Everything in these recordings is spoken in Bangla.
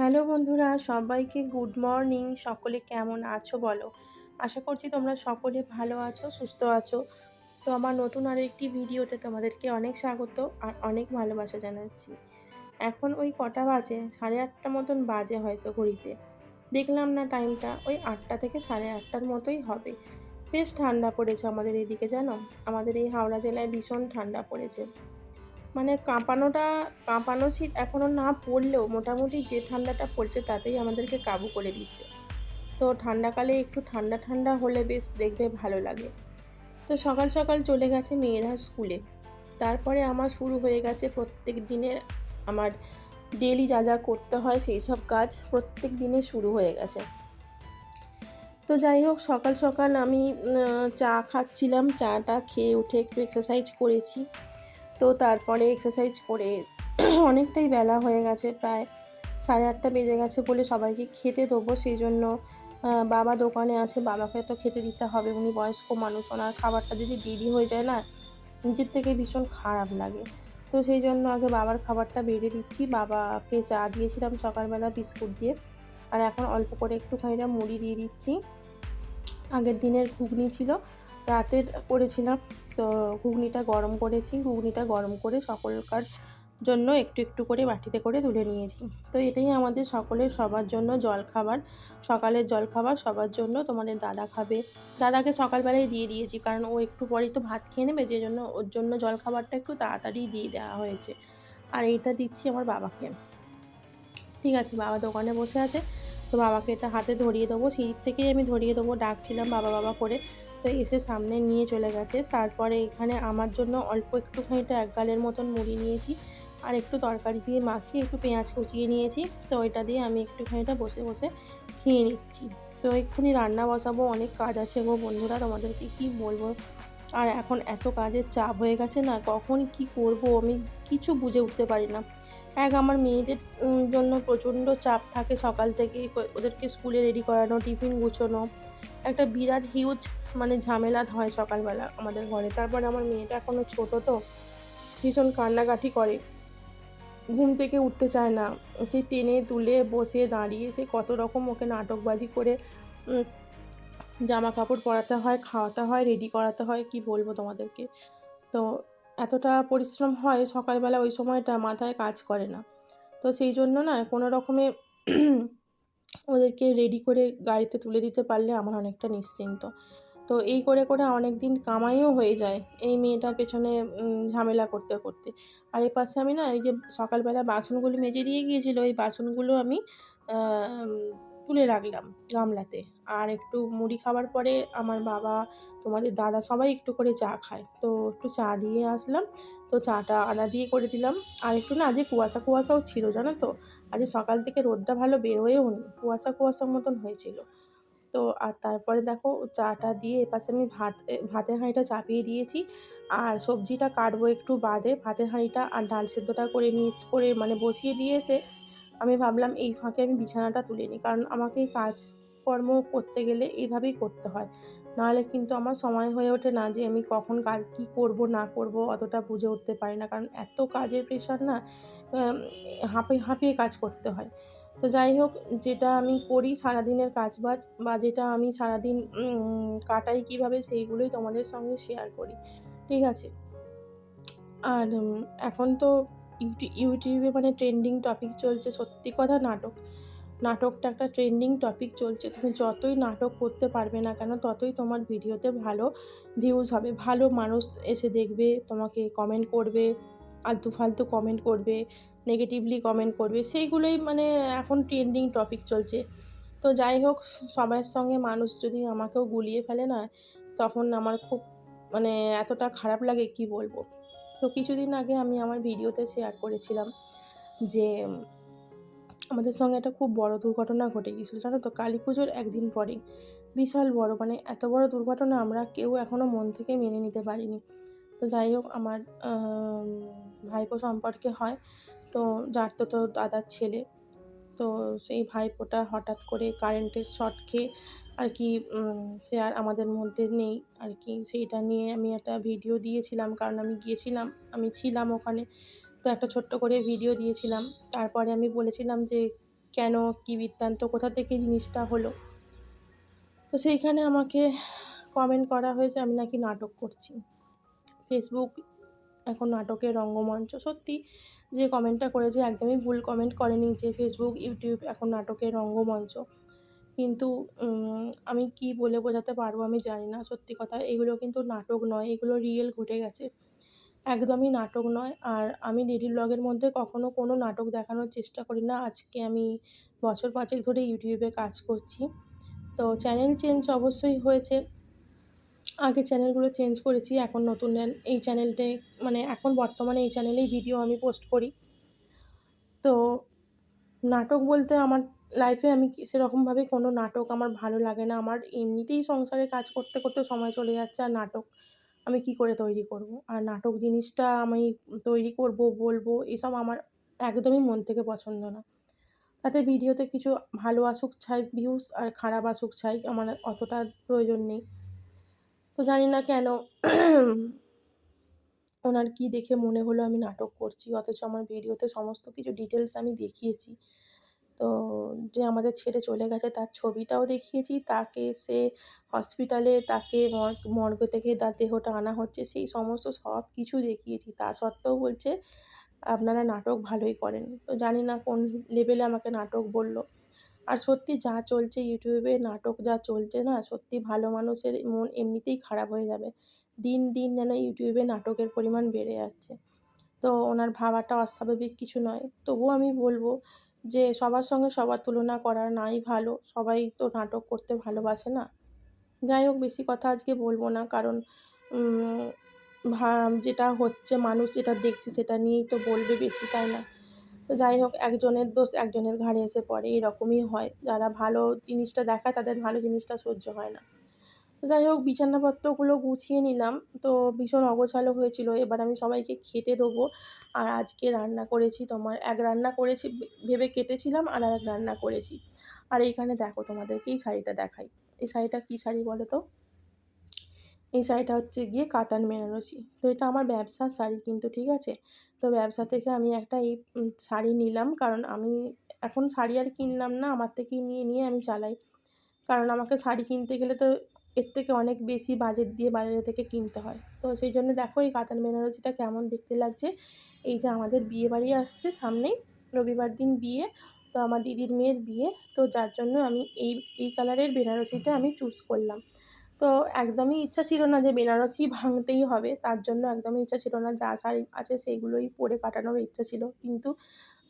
হ্যালো বন্ধুরা, সবাইকে গুড মর্নিং। সকলে কেমন আছো বলো? আশা করছি তোমরা সকলে ভালো আছো, সুস্থ আছো। তো আমার নতুন আরও একটি ভিডিওতে তোমাদেরকে অনেক স্বাগত আর অনেক ভালোবাসা জানাচ্ছি। এখন ওই কটা বাজে? সাড়ে আটটা মতন বাজে হয়তো ঘড়িতে। দেখলাম না টাইমটা, ওই আটটা থেকে সাড়ে আটটার মতোই হবে। বেশ ঠান্ডা পড়েছে আমাদের এদিকে, জানো? আমাদের এই হাওড়া জেলায় ভীষণ ঠান্ডা পড়েছে। মানে কাঁপানোটা, কাঁপানো শীত এখনও না পড়লেও মোটামুটি যে ঠান্ডাটা পড়ছে তাতেই আমাদেরকে কাবু করে দিচ্ছে। তো ঠান্ডাকালে একটু ঠান্ডা ঠান্ডা হলে বেশ দেখবে ভালো লাগে। তো সকাল সকাল চলে গেছে মেয়েরা স্কুলে। তারপরে আমার শুরু হয়ে গেছে প্রত্যেক দিনের আমার ডেলি যা যা করতে হয় সেই সব কাজ প্রত্যেক দিনে শুরু হয়ে গেছে। তো যাই হোক, সকাল সকাল আমি চা খাচ্ছিলাম। চাটা খেয়ে উঠে একটু এক্সারসাইজ করেছি। তো তারপরে এক্সারসাইজ করে অনেকটাই বেলা হয়ে গেছে, প্রায় সাড়ে আটটা বেজে গেছে বলে সবাইকে খেতে দেবো। সেই জন্য বাবা দোকানে আছে, বাবাকে তো খেতে দিতে হবে। উনি বয়স্ক মানুষ, ওনার খাবারটা যদি দেরি হয়ে যায় না, নিজের থেকে ভীষণ খারাপ লাগে। তো সেই জন্য আগে বাবার খাবারটা বেড়ে দিচ্ছি। বাবাকে চা দিয়েছিলাম সকালবেলা বিস্কুট দিয়ে। আর এখন অল্প করে একটুখানিটা মুড়ি দিয়ে দিচ্ছি। আগের দিনের ঘুগনি ছিল রাতের করেছিলাম। তো ঘুগনিটা গরম করেছি। ঘুগনিটা গরম করে সকলকার জন্য একটু একটু করে বাটিতে করে তুলে নিয়েছি। তো এটাই আমাদের সকলের সবার জন্য জলখাবার। সকালের জলখাবার সবার জন্য তোমাদের দাদা খাবে। দাদাকে সকালবেলায় দিয়ে দিয়েছি কারণ ও একটু পরেই তো ভাত খেয়ে নেবে যে জন্য ওর জন্য জলখাবারটা একটু তাড়াতাড়ি দিয়ে দেওয়া হয়েছে। আর এইটা দিচ্ছি আমার বাবাকে। ঠিক আছে, বাবা দোকানে বসে আছে। তো বাবাকে এটা হাতে ধরিয়ে দেবো। সেই থেকেই আমি ধরিয়ে দেবো। ডাকছিলাম বাবা বাবা করে। তো এসে সামনে নিয়ে চলে গেছে। তারপরে এখানে আমার জন্য অল্প একটুখানিটা এক গালের মতন মুড়ি নিয়েছি আর একটু তরকারি দিয়ে মাখিয়ে একটু পেঁয়াজ কুচিয়ে নিয়েছি। তো এটা দিয়ে আমি একটুখানিটা বসে বসে খেয়ে নিচ্ছি। তো এক্ষুনি রান্না বসাবো, অনেক কাজ আছে গো বন্ধুরা, তোমাদেরকে কি বলব? আর এখন এত কাজের চাপ হয়ে গেছে না, কখন কি করব আমি কিছু বুঝে উঠতে পারি না। এক আমার মেয়েদের জন্য প্রচণ্ড চাপ থাকে সকাল থেকে ওদেরকে স্কুলে রেডি করানো, টিফিন গুছোনো একটা বিরাট হিউজ মানে ঝামেলা হয় সকালবেলা আমাদের ঘরে। তারপরে আমার মেয়েটা এখনও ছোটো তো, ভীষণ কান্নাকাটি করে। ঘুম থেকে উঠতে চায় না। ওকে টেনে তুলে বসে দাঁড়িয়ে সে কত রকম ওকে নাটকবাজি করে জামা কাপড় পরাতে হয়, খাওয়াতে হয় রেডি করাতে হয়, কি বলব তোমাদেরকে? তো এতটা পরিশ্রম হয় সকালবেলা ওই সময়টা মাথায় কাজ করে না। তো সেই জন্য না কোনো রকমে ওদেরকে রেডি করে গাড়িতে তুলে দিতে পারলে আমার অনেকটা নিশ্চিন্ত। তো এই করে করে অনেক দিন কামাইও হয়ে যায় এই মেয়েটার পেছনে ঝামেলা করতে করতে। আর এর পাশে আমি না, এই যে সকালবেলা বাসনগুলো মেজে দিয়ে গিয়েছিল ওই বাসনগুলো আমি তুলে রাখলাম গামলাতে। আর একটু মুড়ি খাওয়ার পরে আমার বাবা, তোমাদের দাদা সবাই একটু করে চা খায়। তো একটু চা দিয়ে আসলাম। তো চাটা আদা দিয়ে করে দিলাম। আর একটু না আজকে কুয়াশা কুয়াশাও ছিল, জানো তো? আজ সকাল থেকে রোদটা ভালো বেরোয়েও নি। কুয়াশা কুয়াশার মতন হয়েছিল। তো আর তারপরে দেখো, চাটা দিয়ে এপাশে আমি ভাত ভাতের হাঁড়িটা চাপিয়ে দিয়েছি। আর সবজিটা কাটবো একটু বাদে। ভাতের হাঁড়িটা আর ডাল সেদ্ধটা করে নিয়ে, করে মানে বসিয়ে দিয়ে এসে আমি ভাবলাম, এই ফাঁকে আমি বিছানাটা তুলে নিই। কারণ আমাকে এই কাজকর্ম করতে গেলে এইভাবেই করতে হয়। নাহলে কিন্তু আমার সময় হয়ে ওঠে না যে আমি কখন কাজ, কী করব, না করব, অতটা বুঝে উঠতে পারি না। কারণ এত কাজের প্রেশার না হাঁপিয়ে হাঁপিয়ে কাজ করতে হয়। তো যাই হোক, যেটা আমি করি সারাদিনের কাজ বাজ বা যেটা আমি সারাদিন কাটাই কীভাবে সেইগুলোই তোমাদের সঙ্গে শেয়ার করি। ঠিক আছে? আর এখন তো ইউটিউবে মানে ট্রেন্ডিং টপিক চলছে, সত্যি কথা নাটক, নাটকটা একটা ট্রেন্ডিং টপিক চলছে, তুমি যতই নাটক করতে পারবে না কেন, ততই তোমার ভিডিওতে ভালো ভিউজ হবে, ভালো মানুষ এসে দেখবে, তোমাকে কমেন্ট করবে, আলতু ফালতু কমেন্ট করবে নেগেটিভলি কমেন্ট করবে, সেইগুলোই মানে এখন ট্রেন্ডিং টপিক চলছে। তো যাই হোক, সবার সঙ্গে মানুষ যদি আমাকেও গুলিয়ে ফেলে না, তখন আমার খুব মানে এতটা খারাপ লাগে, কি বলব? তো কিছুদিন আগে আমি আমার ভিডিওতে শেয়ার করেছিলাম যে আমাদের সঙ্গে একটা খুব বড় দুর্ঘটনা ঘটে গিয়েছিল, জানো তো? কালী পুজোর একদিন পরে বিশাল বড় মানে এত বড় দুর্ঘটনা আমরা কেউ এখনও মন থেকে মেনে নিতে পারিনি। তো যাই হোক, আমার ভাইপো সম্পর্কে হয়। তো যার তো তো দাদার ছেলে। তো সেই ভাইপোটা হঠাৎ করে কারেন্টের শর্ট খেয়ে আর কি সে আর আমাদের মধ্যে নেই আর কি। সেইটা নিয়ে আমি একটা ভিডিও দিয়েছিলাম, কারণ আমি গিয়েছিলাম, আমি ছিলাম ওখানে। তো একটা ছোট্ট করে ভিডিও দিয়েছিলাম। তারপরে আমি বলেছিলাম যে, কেন কী বৃত্তান্ত? কোথা থেকে জিনিসটা হলো? তো সেইখানে আমাকে কমেন্ট করা হয়েছে, আমি নাকি নাটক করছি। ফেসবুক এখন নাটকের রঙ্গমঞ্চ, সত্যি। যে কমেন্টটা করেছে, একদমই ভুল কমেন্ট করেনি যে ফেসবুক ইউটিউব এখন নাটকের রঙ্গমঞ্চ। কিন্তু আমি কি বলে বোঝাতে পারব আমি জানি না, সত্যি কথা। এগুলো কিন্তু নাটক নয়, এগুলো রিয়েল ঘটে গেছে। একদমই নাটক নয়। আর আমি ডেলি ব্লগের মধ্যে কখনো কোনো নাটক দেখানোর চেষ্টা করি না। আজকে আমি বছর পাঁচেক ধরে ইউটিউবে কাজ করছি। তো চ্যানেল চেঞ্জ অবশ্যই হয়েছে। আগে চ্যানেলগুলো চেঞ্জ করেছি, এখন নতুন এই চ্যানেলটে মানে এখন বর্তমানে এই চ্যানেলেই ভিডিও আমি পোস্ট করি। তো নাটক বলতে আমার লাইফে আমি সেরকমভাবে কোনো নাটক আমার ভালো লাগে না। আমার এমনিতেই সংসারে কাজ করতে করতে সময় চলে যাচ্ছে, আর নাটক আমি কি করে তৈরি করব? আর নাটক জিনিসটা আমি তৈরি করব, বলব, এসব আমার একদমই মন থেকে পছন্দ না। তাতে ভিডিওতে কিছু ভালো আসুক চাই ভিউস আর খারাপ আসুক চাই আমার অতটা প্রয়োজন নেই। তো জানি না কেন ওনার কী দেখে মনে হলো আমি নাটক করছি, অথচ আমার ভিডিওতে সমস্ত কিছু ডিটেলস আমি দেখিয়েছি। তো যে আমাদের ছেড়ে চলে গেছে, তার ছবিটাও দেখিয়েছি, তাকে সে হসপিটালে তাকে মর্গ থেকে তার দেহটা আনা হচ্ছে, সেই সমস্ত সব কিছু দেখিয়েছি। তা সত্ত্বেও বলছে, আপনারা নাটক ভালোই করেন। তো জানি না কোন লেভেলে আমাকে নাটক বলল। আর সত্যি যা চলছে ইউটিউবে, নাটক যা চলছে না, সত্যি ভালো মানুষের মন এমনিতেই খারাপ হয়ে যাবে। দিন দিন যেন ইউটিউবে নাটকের পরিমাণ বেড়ে যাচ্ছে। তো ওনার ভাবাটা অস্বাভাবিক কিছু নয়। তবুও আমি বলব যে, সবার সঙ্গে সবার তুলনা করা নাই ভালো। সবাই তো নাটক করতে ভালোবাসে না। যাই হোক, বেশি কথা আজকে বলব না। কারণ যেটা হচ্ছে, মানুষ যেটা দেখছে, সেটা নিয়েই তো বলবে বেশি, তাই না? তো যাই হোক, একজনের দোষ একজনের ঘাড়ে এসে পড়ে, এরকমই হয়। যারা ভালো জিনিসটা দেখায়, তাদের ভালো জিনিসটা সহ্য হয় না। তো যাই হোক, বিছানাপত্রগুলো গুছিয়ে নিলাম। তো ভীষণ অগোছালো হয়েছিল। এবার আমি সবাইকে খেতে দেবো। আর আজকে রান্না করেছি তোমার, এক রান্না করেছি ভেবে কেটেছিলাম, আর এক রান্না করেছি। আর এইখানে দেখো তোমাদেরকে এই শাড়িটা দেখাই। এই শাড়িটা কী শাড়ি বলো তো? এই শাড়িটা হচ্ছে গিয়ে কাতান বেনারসি। তো এটা আমার ব্যবসার শাড়ি কিন্তু, ঠিক আছে? তো ব্যবসা থেকে আমি একটা এই শাড়ি নিলাম, কারণ আমি এখন শাড়ি আর কিনলাম না, আমার থেকেই নিয়ে নিয়ে আমি চালাই। কারণ আমাকে শাড়ি কিনতে গেলে তো এর থেকে অনেক বেশি বাজেট দিয়ে বাজারে থেকে কিনতে হয়। তো সেই জন্য দেখো এই কাতান বেনারসিটা কেমন দেখতে লাগছে। এই যে আমাদের বিয়ে বাড়ি আসছে সামনেই, রবিবার দিন বিয়ে, তো আমার দিদির মেয়ের বিয়ে। তো যার জন্য আমি এই এই কালারের বেনারসিটা আমি চুজ করলাম। তো একদমই ইচ্ছা ছিল না যে বেনারসি ভাঙতেই হবে, তার জন্য একদমই ইচ্ছা ছিল না, যা শাড়ি আছে সেইগুলোই পরে কাটানোর ইচ্ছা ছিল। কিন্তু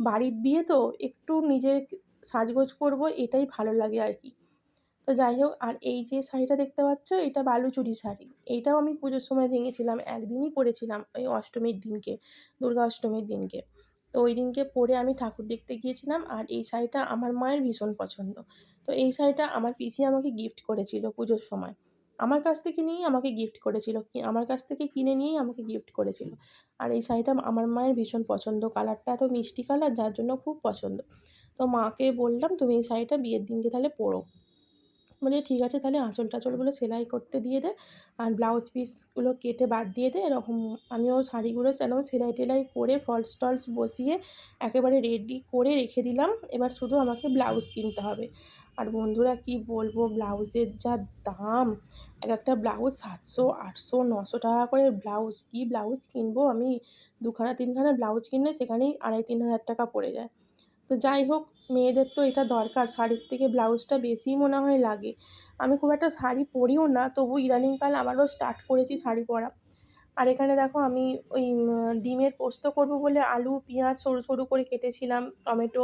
বাড়ির বিয়ে তো একটু নিজের সাজগোজ করব, এটাই ভালো লাগে আর কি। তো যাই হোক, আর এই যে শাড়িটা দেখতে পাচ্ছ, এটা বালুচুরি শাড়ি। এইটাও আমি পুজোর সময় ভেঙেছিলাম, একদিনই পরেছিলাম ওই অষ্টমীর দিনকে, দুর্গা অষ্টমীর দিনকে। তো ওই দিনকে পরে আমি ঠাকুর দেখতে গিয়েছিলাম, আর এই শাড়িটা আমার মায়ের ভীষণ পছন্দ। তো এই শাড়িটা আমার পিসি আমাকে গিফট করেছিল পুজোর সময়। আমার কাছ থেকে নিয়েই আমাকে গিফট করেছিল। আমার কাছ থেকে কিনে নিয়েই আমাকে গিফট করেছিল। আর এই শাড়িটা আমার মায়ের ভীষণ পছন্দ। কালারটা এত মিষ্টি কালার যার জন্য খুব পছন্দ। তো মাকে বললাম, তুমি এই শাড়িটা বিয়ের দিনকে তাহলে পরো। বলে, ঠিক আছে, তাহলে আঁচল টাচলগুলো সেলাই করতে দিয়ে দে, আর ব্লাউজ পিসগুলো কেটে বাদ দিয়ে দে। এরকম আমিও শাড়িগুলো সেরকম সেলাই টেলাই করে ফলস টলস বসিয়ে একেবারে রেডি করে রেখে দিলাম। এবার শুধু আমাকে ব্লাউজ কিনতে হবে। আর বন্ধুরা কি বলব, ব্লাউজের যা দাম, এক একটা ব্লাউজ সাতশো, আটশো, নশো টাকা করে ব্লাউজ। কী ব্লাউজ কিনবো আমি? দুখানা, তিনখানা ব্লাউজ কিনলে সেখানেই আড়াই, তিন হাজার টাকা পড়ে যায়। তো যাই হোক, মেয়েদের তো এটা দরকার, শাড়ির থেকে ব্লাউজটা বেশিই মনে হয় লাগে। আমি খুব একটা শাড়ি পরিও না, তবু ইদানিংকাল আবারও স্টার্ট করেছি শাড়ি পরা। আর এখানে দেখো আমি ওই ডিমের পোস্ত করব বলে আলু, পেঁয়াজ সরু সরু করে কেটেছিলাম, টমেটো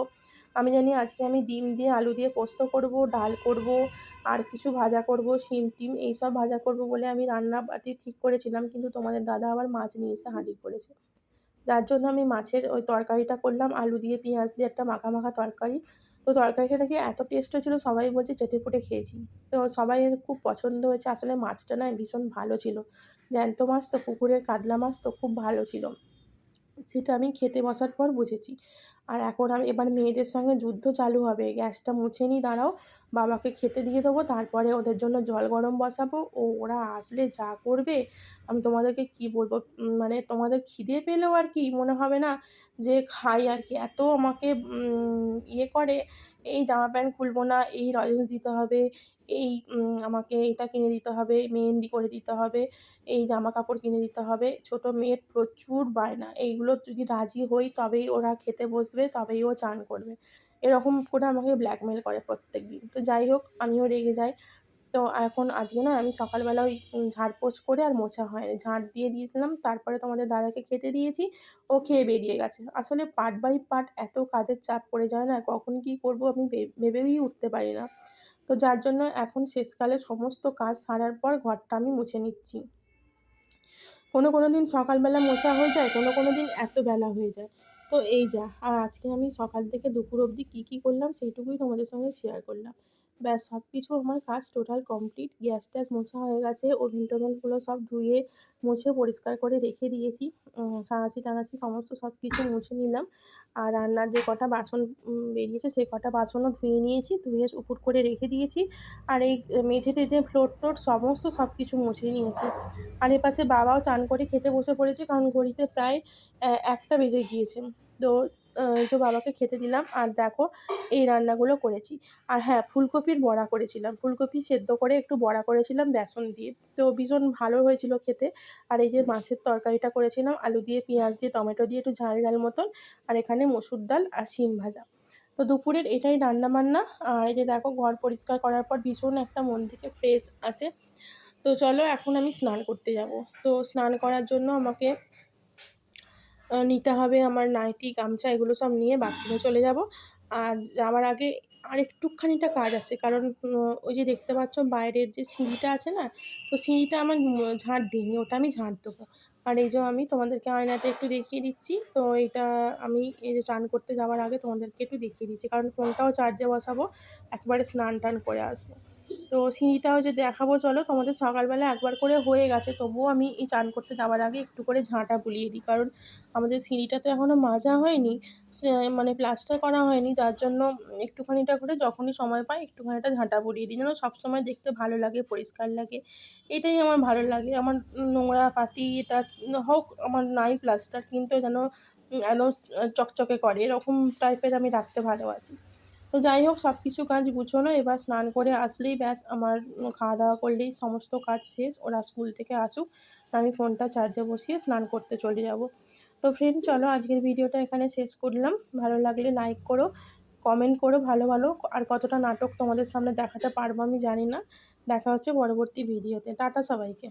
আমি জানি আজকে আমি ডিম দিয়ে আলু দিয়ে পোস্ত করব, ডাল করব, আর কিছু ভাজা করব, শিম টিম এইসব ভাজা করব বলে আমি রান্না বাতি ঠিক করেছিলাম, কিন্তু তোমাদের দাদা আবার মাছ নিয়ে এসে হাজির করেছে। যার জন্য আমি মাছের ওই তরকারিটা করলাম, আলু দিয়ে, পেঁয়াজ দিয়ে একটা মাখা মাখা তরকারি। তো তরকারিটা নাকি এত টেস্ট হয়েছিল, সবাই বলছে চেটেপুটে খেয়েছি। তো সবাইয়ের খুব পছন্দ হয়েছে, আসলে মাছটা না ভীষণ ভালো ছিল। জ্যান্ত মাছ তো, পুকুরের কাতলা মাছ তো খুব ভালো ছিল। সেটা আমি খেতে বসার পর বুঝেছি। আর এখন আমি এবার মেয়েদের সঙ্গে যুদ্ধ চালু হবে। গ্যাসটা মুছে নিই দাঁড়াও। বাবাকে খেতে দিয়ে দেবো, তারপরে ওদের জন্য জল গরম বসাবো। ও, ওরা আসলে যা করবে, আমি তোমাদেরকে কি বলব? মানে তোমাদের খিদে পেলেও আর কি মনে হবে না যে খাই আর কি। এত আমাকে ইয়ে করে, এই জামা প্যান্ট খুলবো না, এই লজেন্স দিতে হবে, এই আমাকে এটা কিনে দিতে হবে, মেহেন্দি করে দিতে হবে, এই জামা কাপড় কিনে দিতে হবে। ছোটো মেয়ের প্রচুর বায়না, এইগুলো যদি রাজি হই তবেই ওরা খেতে বসবে। তবেই ও চান করবে। এরকম করে আমাকে ব্ল্যাকমেল করে প্রত্যেক দিন তো যাই হোক, আমিও রেগে যাই। তো এখন আজকে না, আমি সকালবেলা ওই ঝাড়পোছ করে আর মোছা হয়নি। ঝাঁট দিয়ে দিয়েছিলাম, তারপরে তোমাদের দাদাকে খেতে দিয়েছি। ও খেয়ে বেরিয়ে গেছে। আসলে পার্ট বাই পার্ট এত কাজের চাপ পড়ে যায় না, কখন কী করব আমি ভেবেই উঠতে পারি না। তো যার জন্য এখন শেষকালে সমস্ত কাজ সারার পর ঘরটা আমি মুছে নিচ্ছি। কোনো কোনো দিন সকালবেলা মোছা হয়ে যায়, কোনো কোনো দিন এত বেলা হয়ে যায়। তো এই যা, আর আজকে আমি সকাল থেকে দুপুর অবধি কী কী করলাম সেইটুকুই তোমাদের সঙ্গে শেয়ার করলাম। ব্যাস সব কিছু আমার কাজ টোটাল কমপ্লিট গ্যাস ট্যাস মোছা হয়ে গেছে ওভেন টোভেনগুলো সব ধুয়ে, মুছে, পরিষ্কার করে রেখে দিয়েছি। সাঁড়াশি টানাচি সমস্ত সব কিছু মুছে নিলাম। আর রান্নার যে কটা বাসন বেরিয়েছে সেই কটা বাসনও ধুয়ে নিয়েছি, ধুয়ে উপুর করে রেখে দিয়েছি। আর এই মেঝেতে যে ফ্লোর টোর সমস্ত সব কিছু মুছে নিয়েছি। আর এপাশে বাবাও চান করে খেতে বসে পড়েছে, কারণ ঘড়িতে প্রায় একটা বেজে গিয়েছে। তো তো বাবাকে খেতে দিলাম, আর দেখো এই রান্নাগুলো করেছি। আর হ্যাঁ ফুলকপির বড়া করেছিলাম। ফুলকপি সেদ্ধ করে একটু বড়া করেছিলাম বেসন দিয়ে। তো ভীষণ ভালো হয়েছিল খেতে। আর এই যে মাছের তরকারিটা করেছিলাম, আলু দিয়ে, পেঁয়াজ দিয়ে, টমেটো দিয়ে একটু ঝাল ঝাল মতন, আর এখানে মসুর ডাল আর শিম ভাজা। তো দুপুরের এটাই রান্না বান্না আর এই যে দেখো ঘর পরিষ্কার করার পর ভীষণ একটা মন থেকে ফ্রেশ আসে। তো চলো এখন আমি স্নান করতে যাব। তো স্নান করার জন্য আমাকে নিতে হবে আমার নাইটি, গামছা, এগুলো সব নিয়ে বাথরুমে চলে যাব। আর যাওয়ার আগে আর একটুখানিটা কাজ আছে, কারণ ওই যে দেখতে পাচ্ছ বাইরের যে সিঁড়িটা আছে না, তো সিঁড়িটা আমার ঝাঁট দিইনি, ওটা আমি ঝাঁট দেবো। আর এই যে আমি তোমাদেরকে আয়নাতে একটু দেখিয়ে দিচ্ছি, তো এটা আমি এই যে চান করতে যাওয়ার আগে তোমাদেরকে একটু দেখিয়ে দিচ্ছি, কারণ ফোনটাও চার্জে বসাবো, একবারে স্নান টান করে আসব। তো সিঁড়িটাও যে দেখাবো, চলো। তোমাদের সকালবেলা একবার করে হয়ে গেছে, তবুও আমি এই চান করতে যাওয়ার আগে একটু করে ঝাঁটা বুলিয়ে দিই। কারণ আমাদের সিঁড়িটা তো এখনও মাজা হয়নি মানে প্লাস্টার করা হয়নি, যার জন্য একটুখানিটা করে যখনই সময় পাই একটুখানিটা ঝাঁটা বুলিয়ে দিই। যেন সবসময় দেখতে ভালো লাগে, পরিষ্কার লাগে, এটাই আমার ভালো লাগে। আমার নোংরা পাতি, এটা হোক, আমার নাই প্লাস্টার, কিন্তু যেন একদম চকচকে করে, এরকম টাইপের আমি রাখতে ভালোবাসি। তো যাই হোক সব কিছু কাজ গুছোনো, এবার স্নান করে আসলেই ব্যাস আমার খাওয়া দাওয়া করলেই সমস্ত কাজ শেষ, ওরা স্কুল থেকে আসুক, আমি ফোনটা চার্জে বসিয়ে স্নান করতে চলে যাব। তো ফ্রেন্ড চলো আজকের ভিডিওটা এখানে শেষ করলাম। ভালো লাগলে লাইক করো কমেন্ট করো ভালো ভালো, আর কতটা নাটক তোমাদের সামনে দেখাতে পারব আমি জানি না। দেখা হচ্ছে পরবর্তী ভিডিওতে টাটা সবাইকে।